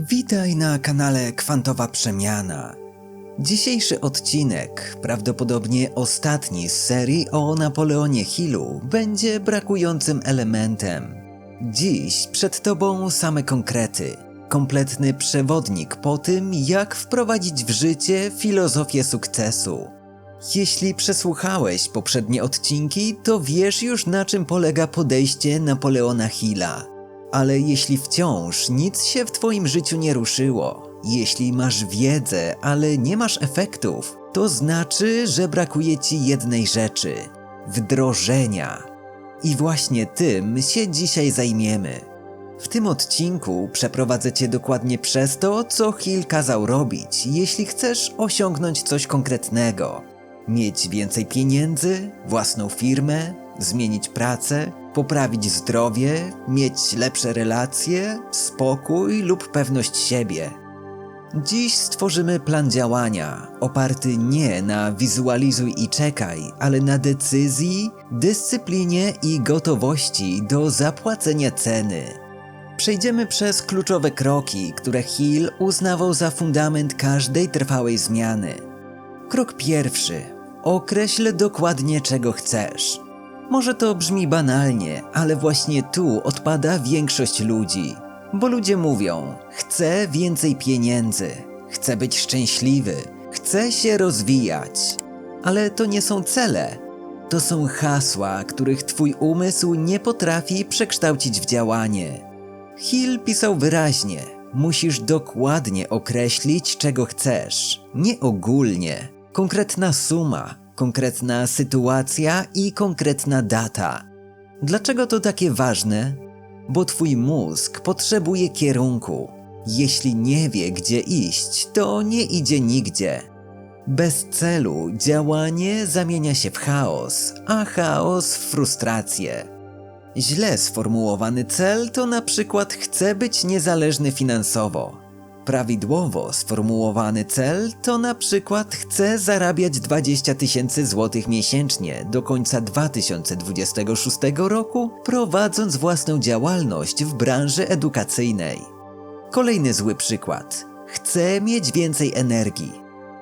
Witaj na kanale Kwantowa Przemiana. Dzisiejszy odcinek, prawdopodobnie ostatni z serii o Napoleonie Hillu, będzie brakującym elementem. Dziś przed Tobą same konkrety, kompletny przewodnik po tym, jak wprowadzić w życie filozofię sukcesu. Jeśli przesłuchałeś poprzednie odcinki, to wiesz już na czym polega podejście Napoleona Hilla. Ale jeśli wciąż nic się w Twoim życiu nie ruszyło, jeśli masz wiedzę, ale nie masz efektów, to znaczy, że brakuje Ci jednej rzeczy wdrożenia. I właśnie tym się dzisiaj zajmiemy. W tym odcinku przeprowadzę Cię dokładnie przez to, co Hill kazał robić, jeśli chcesz osiągnąć coś konkretnego. Mieć więcej pieniędzy, własną firmę, zmienić pracę, poprawić zdrowie, mieć lepsze relacje, spokój lub pewność siebie. Dziś stworzymy plan działania, oparty nie na wizualizuj i czekaj, ale na decyzji, dyscyplinie i gotowości do zapłacenia ceny. Przejdziemy przez kluczowe kroki, które Hill uznawał za fundament każdej trwałej zmiany. Krok pierwszy. Określ dokładnie czego chcesz. Może to brzmi banalnie, ale właśnie tu odpada większość ludzi. Bo ludzie mówią: Chcę więcej pieniędzy, chcę być szczęśliwy, chcę się rozwijać. Ale to nie są cele. To są hasła, których twój umysł nie potrafi przekształcić w działanie. Hill pisał wyraźnie: Musisz dokładnie określić, czego chcesz, nie ogólnie. Konkretna suma, konkretna sytuacja i konkretna data. Dlaczego to takie ważne? Bo twój mózg potrzebuje kierunku. Jeśli nie wie, gdzie iść, to nie idzie nigdzie. Bez celu działanie zamienia się w chaos, a chaos w frustrację. Źle sformułowany cel to na przykład chcę być niezależny finansowo. Prawidłowo sformułowany cel to na przykład chcę zarabiać 20 tysięcy złotych miesięcznie do końca 2026 roku, prowadząc własną działalność w branży edukacyjnej. Kolejny zły przykład. Chcę mieć więcej energii.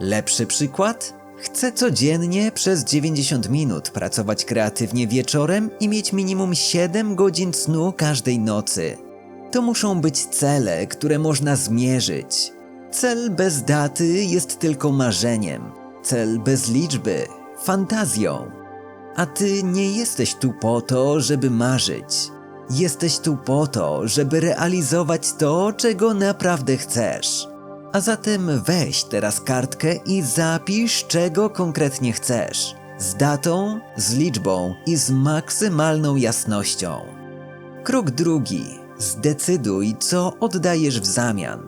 Lepszy przykład? Chcę codziennie przez 90 minut pracować kreatywnie wieczorem i mieć minimum 7 godzin snu każdej nocy. To muszą być cele, które można zmierzyć. Cel bez daty jest tylko marzeniem, cel bez liczby fantazją. A ty nie jesteś tu po to, żeby marzyć. Jesteś tu po to, żeby realizować to, czego naprawdę chcesz. A zatem weź teraz kartkę i zapisz, czego konkretnie chcesz. Z datą, z liczbą i z maksymalną jasnością. Krok drugi. Zdecyduj, co oddajesz w zamian.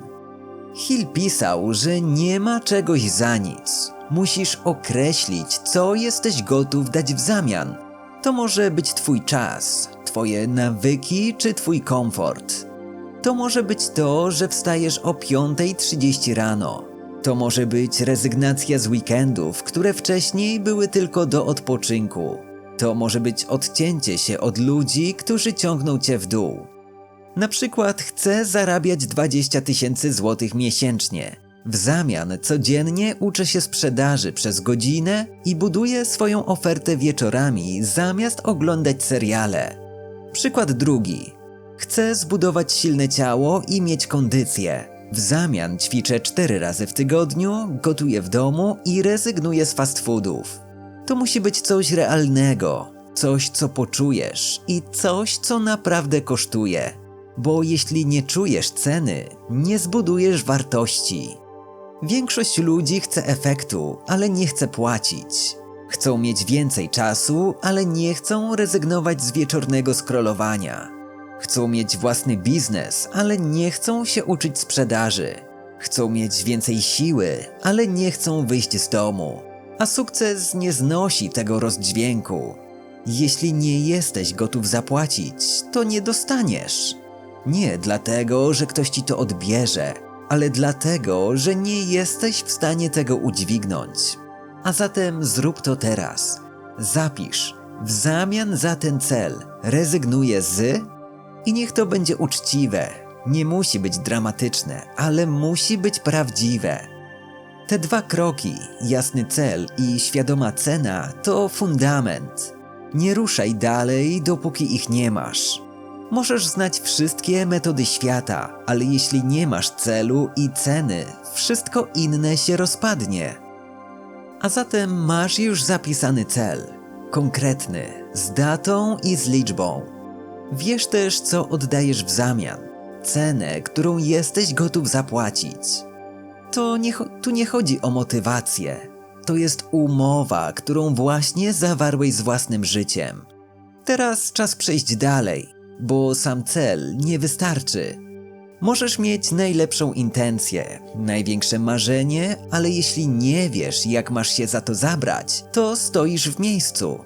Hill pisał, że nie ma czegoś za nic. Musisz określić, co jesteś gotów dać w zamian. To może być Twój czas, Twoje nawyki czy Twój komfort. To może być to, że wstajesz o 5.30 rano. To może być rezygnacja z weekendów, które wcześniej były tylko do odpoczynku. To może być odcięcie się od ludzi, którzy ciągną cię w dół. Na przykład chcę zarabiać 20 tysięcy złotych miesięcznie. W zamian codziennie uczę się sprzedaży przez godzinę i buduję swoją ofertę wieczorami zamiast oglądać seriale. Przykład drugi. Chcę zbudować silne ciało i mieć kondycję. W zamian ćwiczę 4 razy w tygodniu, gotuję w domu i rezygnuję z fast foodów. To musi być coś realnego, coś co poczujesz i coś co naprawdę kosztuje. Bo jeśli nie czujesz ceny, nie zbudujesz wartości. Większość ludzi chce efektu, ale nie chce płacić. Chcą mieć więcej czasu, ale nie chcą rezygnować z wieczornego scrollowania. Chcą mieć własny biznes, ale nie chcą się uczyć sprzedaży. Chcą mieć więcej siły, ale nie chcą wyjść z domu. A sukces nie znosi tego rozdźwięku. Jeśli nie jesteś gotów zapłacić, to nie dostaniesz. Nie dlatego, że ktoś ci to odbierze, ale dlatego, że nie jesteś w stanie tego udźwignąć. A zatem zrób to teraz. Zapisz. W zamian za ten cel rezygnuję z i niech to będzie uczciwe. Nie musi być dramatyczne, ale musi być prawdziwe. Te dwa kroki, jasny cel i świadoma cena, to fundament. Nie ruszaj dalej, dopóki ich nie masz. Możesz znać wszystkie metody świata, ale jeśli nie masz celu i ceny, wszystko inne się rozpadnie. A zatem masz już zapisany cel, konkretny, z datą i z liczbą. Wiesz też, co oddajesz w zamian, cenę, którą jesteś gotów zapłacić. To nie, tu nie chodzi o motywację. To jest umowa, którą właśnie zawarłeś z własnym życiem. Teraz czas przejść dalej, bo sam cel nie wystarczy. Możesz mieć najlepszą intencję, największe marzenie, ale jeśli nie wiesz, jak masz się za to zabrać, to stoisz w miejscu.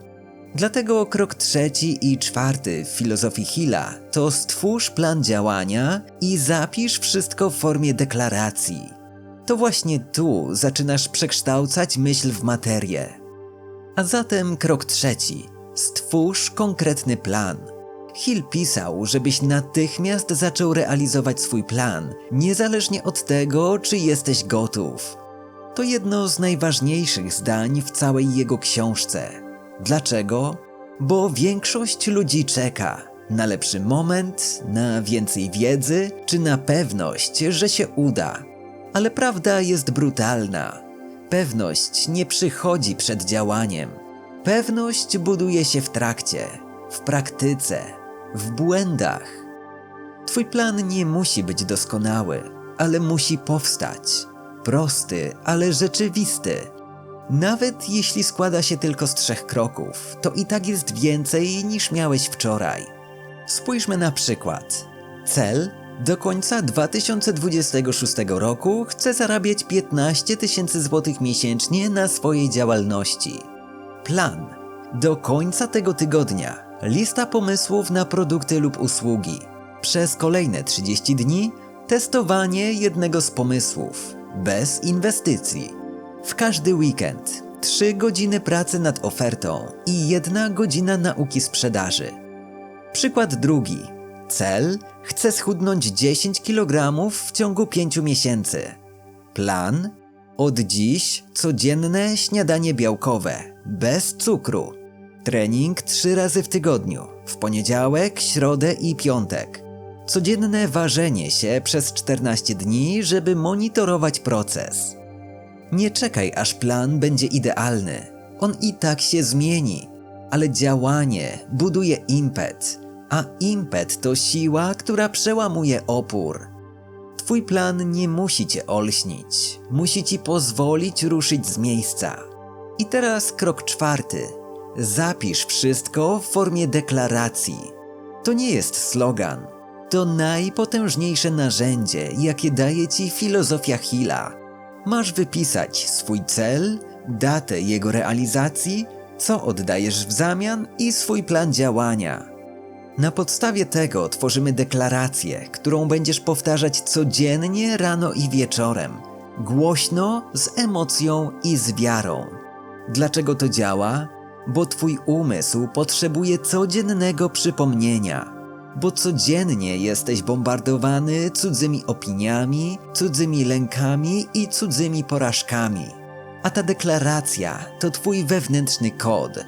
Dlatego krok trzeci i czwarty w filozofii Hilla to stwórz plan działania i zapisz wszystko w formie deklaracji. To właśnie tu zaczynasz przekształcać myśl w materię. A zatem krok trzeci. Stwórz konkretny plan. Hill pisał, żebyś natychmiast zaczął realizować swój plan, niezależnie od tego, czy jesteś gotów. To jedno z najważniejszych zdań w całej jego książce. Dlaczego? Bo większość ludzi czeka na lepszy moment, na więcej wiedzy, czy na pewność, że się uda. Ale prawda jest brutalna. Pewność nie przychodzi przed działaniem. Pewność buduje się w trakcie, w praktyce, w błędach. Twój plan nie musi być doskonały, ale musi powstać. Prosty, ale rzeczywisty. Nawet jeśli składa się tylko z trzech kroków, to i tak jest więcej niż miałeś wczoraj. Spójrzmy na przykład. Cel do końca 2026 roku chcę zarabiać 15 tysięcy złotych miesięcznie na swojej działalności. Plan. Do końca tego tygodnia lista pomysłów na produkty lub usługi. Przez kolejne 30 dni testowanie jednego z pomysłów, bez inwestycji. W każdy weekend 3 godziny pracy nad ofertą i 1 godzina nauki sprzedaży. Przykład drugi. Cel: chcę schudnąć 10 kg w ciągu 5 miesięcy. Plan: od dziś codzienne śniadanie białkowe, bez cukru. Trening 3 razy w tygodniu, w poniedziałek, środę i piątek. Codzienne ważenie się przez 14 dni, żeby monitorować proces. Nie czekaj, aż plan będzie idealny. On i tak się zmieni, ale działanie buduje impet, a impet to siła, która przełamuje opór. Twój plan nie musi cię olśnić, musi ci pozwolić ruszyć z miejsca. I teraz krok czwarty. Zapisz wszystko w formie deklaracji. To nie jest slogan. To najpotężniejsze narzędzie, jakie daje ci filozofia Hilla. Masz wypisać swój cel, datę jego realizacji, co oddajesz w zamian i swój plan działania. Na podstawie tego tworzymy deklarację, którą będziesz powtarzać codziennie rano i wieczorem, głośno, z emocją i z wiarą. Dlaczego to działa? Bo Twój umysł potrzebuje codziennego przypomnienia, bo codziennie jesteś bombardowany cudzymi opiniami, cudzymi lękami i cudzymi porażkami. A ta deklaracja to Twój wewnętrzny kod.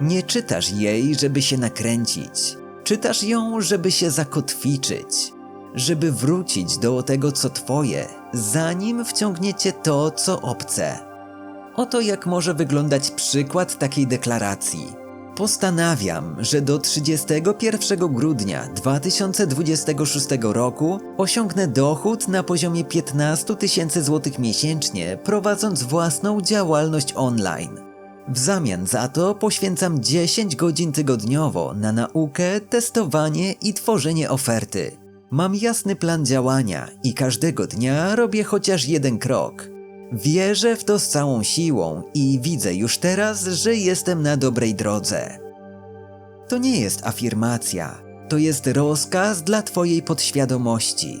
Nie czytasz jej, żeby się nakręcić. Czytasz ją, żeby się zakotwiczyć, żeby wrócić do tego, co Twoje, zanim wciągniecie to, co obce. Oto jak może wyglądać przykład takiej deklaracji. Postanawiam, że do 31 grudnia 2026 roku osiągnę dochód na poziomie 15 tysięcy złotych miesięcznie, prowadząc własną działalność online. W zamian za to poświęcam 10 godzin tygodniowo na naukę, testowanie i tworzenie oferty. Mam jasny plan działania i każdego dnia robię chociaż jeden krok. Wierzę w to z całą siłą i widzę już teraz, że jestem na dobrej drodze. To nie jest afirmacja, to jest rozkaz dla Twojej podświadomości.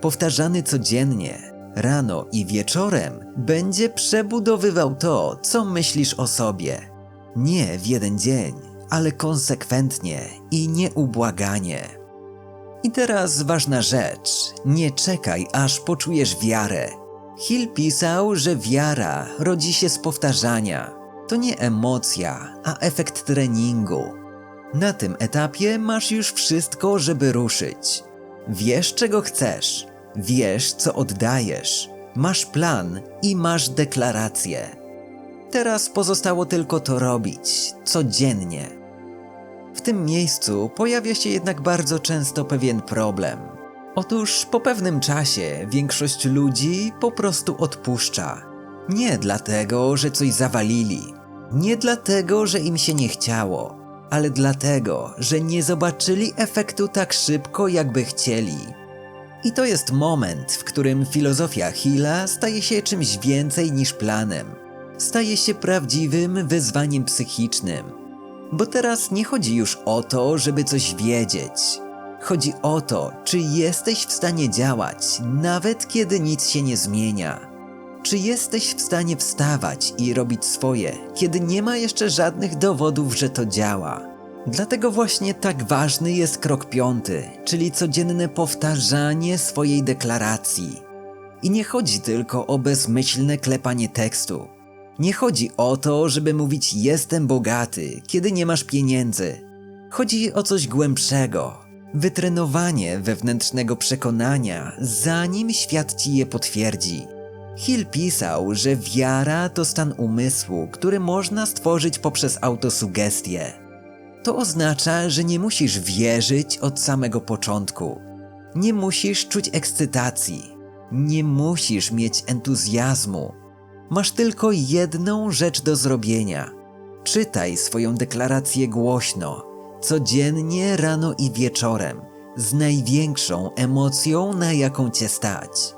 Powtarzany codziennie, rano i wieczorem, będzie przebudowywał to, co myślisz o sobie. Nie w jeden dzień, ale konsekwentnie i nieubłaganie. I teraz ważna rzecz. Nie czekaj, aż poczujesz wiarę. Hill pisał, że wiara rodzi się z powtarzania. To nie emocja, a efekt treningu. Na tym etapie masz już wszystko, żeby ruszyć. Wiesz, czego chcesz, wiesz, co oddajesz, masz plan i masz deklarację. Teraz pozostało tylko to robić codziennie. W tym miejscu pojawia się jednak bardzo często pewien problem. Otóż po pewnym czasie większość ludzi po prostu odpuszcza. Nie dlatego, że coś zawalili, nie dlatego, że im się nie chciało, ale dlatego, że nie zobaczyli efektu tak szybko, jakby chcieli. I to jest moment, w którym filozofia Hilla staje się czymś więcej niż planem. Staje się prawdziwym wyzwaniem psychicznym. Bo teraz nie chodzi już o to, żeby coś wiedzieć. Chodzi o to, czy jesteś w stanie działać, nawet kiedy nic się nie zmienia. Czy jesteś w stanie wstawać i robić swoje, kiedy nie ma jeszcze żadnych dowodów, że to działa? Dlatego właśnie tak ważny jest krok piąty, czyli codzienne powtarzanie swojej deklaracji. I nie chodzi tylko o bezmyślne klepanie tekstu. Nie chodzi o to, żeby mówić jestem bogaty, kiedy nie masz pieniędzy. Chodzi o coś głębszego. Wytrenowanie wewnętrznego przekonania, zanim świat ci je potwierdzi. Hill pisał, że wiara to stan umysłu, który można stworzyć poprzez autosugestię. To oznacza, że nie musisz wierzyć od samego początku. Nie musisz czuć ekscytacji. Nie musisz mieć entuzjazmu. Masz tylko jedną rzecz do zrobienia. Czytaj swoją deklarację głośno, codziennie rano i wieczorem, z największą emocją, na jaką cię stać.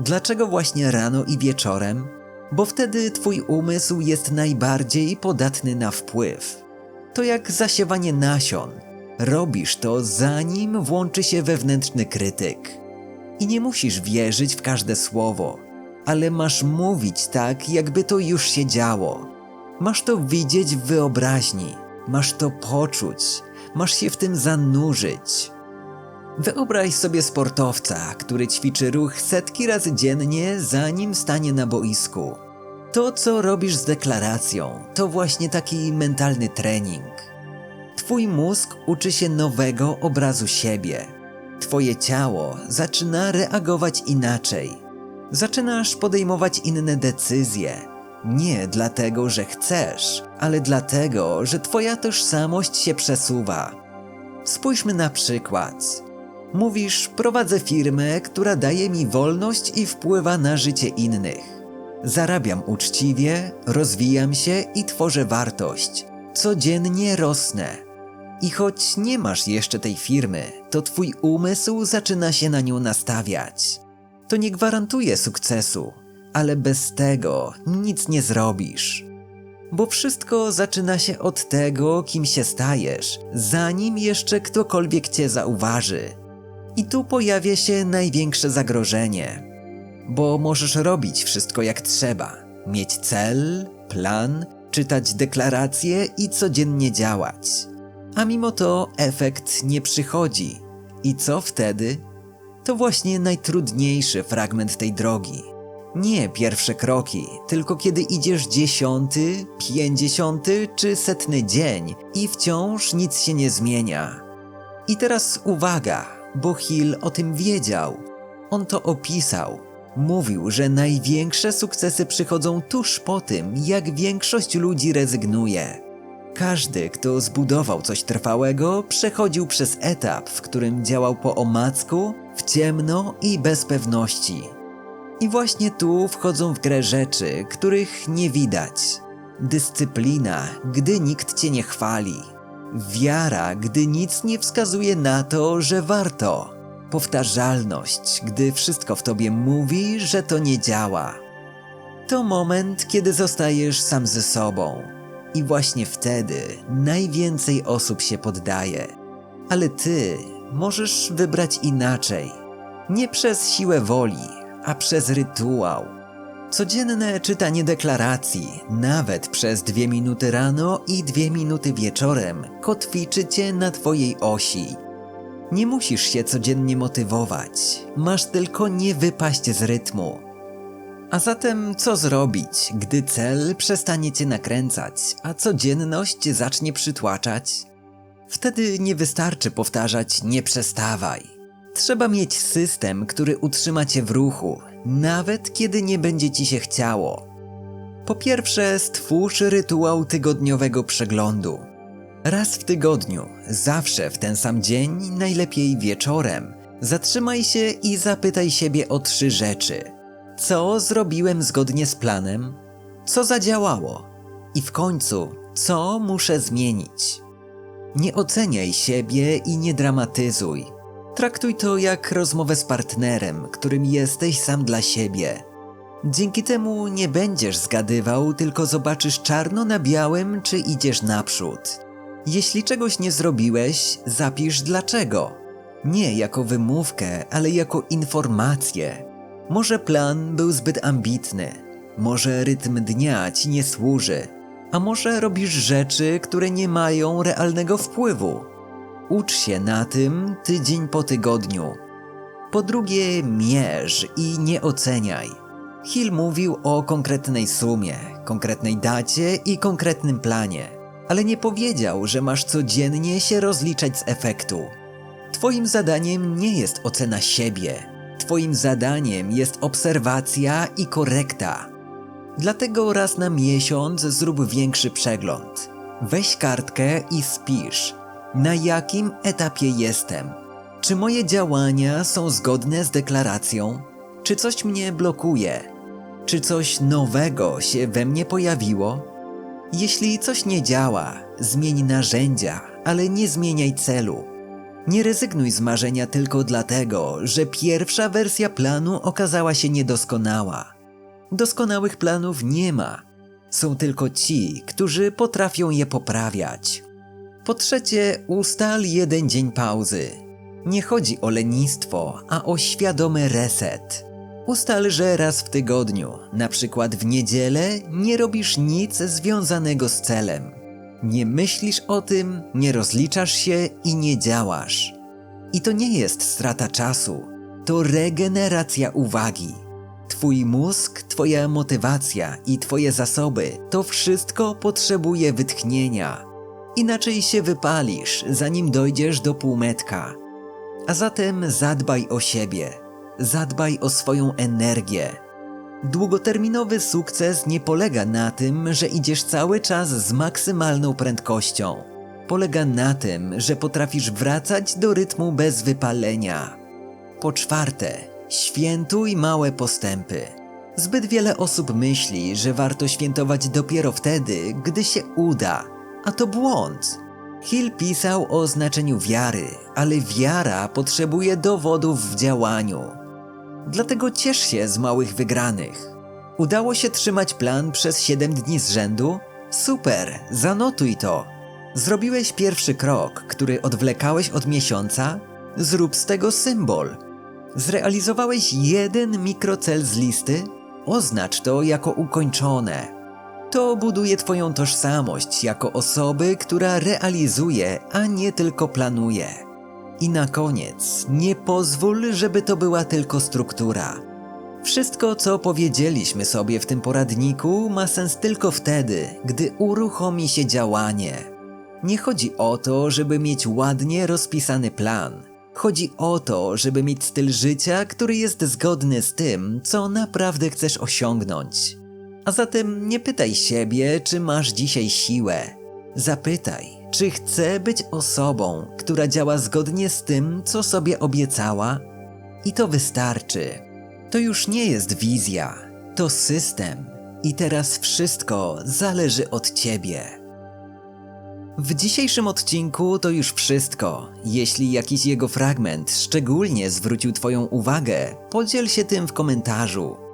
Dlaczego właśnie rano i wieczorem? Bo wtedy twój umysł jest najbardziej podatny na wpływ. To jak zasiewanie nasion. Robisz to zanim włączy się wewnętrzny krytyk. I nie musisz wierzyć w każde słowo, ale masz mówić tak, jakby to już się działo. Masz to widzieć w wyobraźni, masz to poczuć, masz się w tym zanurzyć. Wyobraź sobie sportowca, który ćwiczy ruch setki razy dziennie, zanim stanie na boisku. To, co robisz z deklaracją, to właśnie taki mentalny trening. Twój mózg uczy się nowego obrazu siebie. Twoje ciało zaczyna reagować inaczej. Zaczynasz podejmować inne decyzje. Nie dlatego, że chcesz, ale dlatego, że Twoja tożsamość się przesuwa. Spójrzmy na przykład. Mówisz, prowadzę firmę, która daje mi wolność i wpływa na życie innych. Zarabiam uczciwie, rozwijam się i tworzę wartość. Codziennie rosnę. I choć nie masz jeszcze tej firmy, to twój umysł zaczyna się na nią nastawiać. To nie gwarantuje sukcesu, ale bez tego nic nie zrobisz. Bo wszystko zaczyna się od tego, kim się stajesz, zanim jeszcze ktokolwiek cię zauważy. I tu pojawia się największe zagrożenie. Bo możesz robić wszystko jak trzeba, mieć cel, plan, czytać deklaracje i codziennie działać. A mimo to efekt nie przychodzi. I co wtedy? To właśnie najtrudniejszy fragment tej drogi. Nie pierwsze kroki, tylko kiedy idziesz dziesiąty, pięćdziesiąty czy setny dzień i wciąż nic się nie zmienia. I teraz uwaga, bo Hill o tym wiedział. On to opisał. Mówił, że największe sukcesy przychodzą tuż po tym, jak większość ludzi rezygnuje. Każdy, kto zbudował coś trwałego, przechodził przez etap, w którym działał po omacku, w ciemno i bez pewności. I właśnie tu wchodzą w grę rzeczy, których nie widać. Dyscyplina, gdy nikt cię nie chwali. Wiara, gdy nic nie wskazuje na to, że warto. Powtarzalność, gdy wszystko w tobie mówi, że to nie działa. To moment, kiedy zostajesz sam ze sobą. I właśnie wtedy najwięcej osób się poddaje. Ale ty możesz wybrać inaczej. Nie przez siłę woli, a przez rytuał. Codzienne czytanie deklaracji, nawet przez dwie minuty rano i dwie minuty wieczorem, kotwiczy cię na twojej osi. Nie musisz się codziennie motywować, masz tylko nie wypaść z rytmu. A zatem co zrobić, gdy cel przestanie cię nakręcać, a codzienność zacznie przytłaczać? Wtedy nie wystarczy powtarzać nie przestawaj. Trzeba mieć system, który utrzyma cię w ruchu, nawet kiedy nie będzie ci się chciało. Po pierwsze, stwórz rytuał tygodniowego przeglądu. Raz w tygodniu, zawsze w ten sam dzień, najlepiej wieczorem, zatrzymaj się i zapytaj siebie o trzy rzeczy. Co zrobiłem zgodnie z planem? Co zadziałało? I w końcu, co muszę zmienić? Nie oceniaj siebie i nie dramatyzuj. Traktuj to jak rozmowę z partnerem, którym jesteś sam dla siebie. Dzięki temu nie będziesz zgadywał, tylko zobaczysz czarno na białym, czy idziesz naprzód. Jeśli czegoś nie zrobiłeś, zapisz dlaczego. Nie jako wymówkę, ale jako informację. Może plan był zbyt ambitny, może rytm dnia ci nie służy, a może robisz rzeczy, które nie mają realnego wpływu. Ucz się na tym tydzień po tygodniu. Po drugie, mierz i nie oceniaj. Hill mówił o konkretnej sumie, konkretnej dacie i konkretnym planie, ale nie powiedział, że masz codziennie się rozliczać z efektu. Twoim zadaniem nie jest ocena siebie. Twoim zadaniem jest obserwacja i korekta. Dlatego raz na miesiąc zrób większy przegląd. Weź kartkę i spisz, na jakim etapie jestem. Czy moje działania są zgodne z deklaracją? Czy coś mnie blokuje? Czy coś nowego się we mnie pojawiło? Jeśli coś nie działa, zmień narzędzia, ale nie zmieniaj celu. Nie rezygnuj z marzenia tylko dlatego, że pierwsza wersja planu okazała się niedoskonała. Doskonałych planów nie ma. Są tylko ci, którzy potrafią je poprawiać. Po trzecie, ustal jeden dzień pauzy. Nie chodzi o lenistwo, a o świadomy reset. Ustal, że raz w tygodniu, na przykład w niedzielę, nie robisz nic związanego z celem. Nie myślisz o tym, nie rozliczasz się i nie działasz. I to nie jest strata czasu, to regeneracja uwagi. Twój mózg, Twoja motywacja i Twoje zasoby to wszystko potrzebuje wytchnienia. Inaczej się wypalisz, zanim dojdziesz do półmetka. A zatem zadbaj o siebie, zadbaj o swoją energię. Długoterminowy sukces nie polega na tym, że idziesz cały czas z maksymalną prędkością. Polega na tym, że potrafisz wracać do rytmu bez wypalenia. Po czwarte, świętuj małe postępy. Zbyt wiele osób myśli, że warto świętować dopiero wtedy, gdy się uda, a to błąd. Hill pisał o znaczeniu wiary, ale wiara potrzebuje dowodów w działaniu. Dlatego ciesz się z małych wygranych. Udało się trzymać plan przez 7 dni z rzędu? Super, zanotuj to. Zrobiłeś pierwszy krok, który odwlekałeś od miesiąca? Zrób z tego symbol. Zrealizowałeś jeden mikrocel z listy? Oznacz to jako ukończone. To buduje Twoją tożsamość jako osoby, która realizuje, a nie tylko planuje. I na koniec, nie pozwól, żeby to była tylko struktura. Wszystko, co powiedzieliśmy sobie w tym poradniku, ma sens tylko wtedy, gdy uruchomi się działanie. Nie chodzi o to, żeby mieć ładnie rozpisany plan. Chodzi o to, żeby mieć styl życia, który jest zgodny z tym, co naprawdę chcesz osiągnąć. A zatem nie pytaj siebie, czy masz dzisiaj siłę. Zapytaj, czy chcę być osobą, która działa zgodnie z tym, co sobie obiecała? I to wystarczy. To już nie jest wizja, to system. I teraz wszystko zależy od ciebie. W dzisiejszym odcinku to już wszystko. Jeśli jakiś jego fragment szczególnie zwrócił Twoją uwagę, podziel się tym w komentarzu.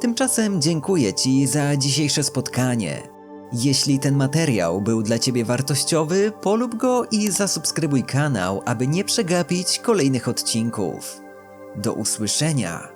Tymczasem dziękuję Ci za dzisiejsze spotkanie. Jeśli ten materiał był dla Ciebie wartościowy, polub go i zasubskrybuj kanał, aby nie przegapić kolejnych odcinków. Do usłyszenia.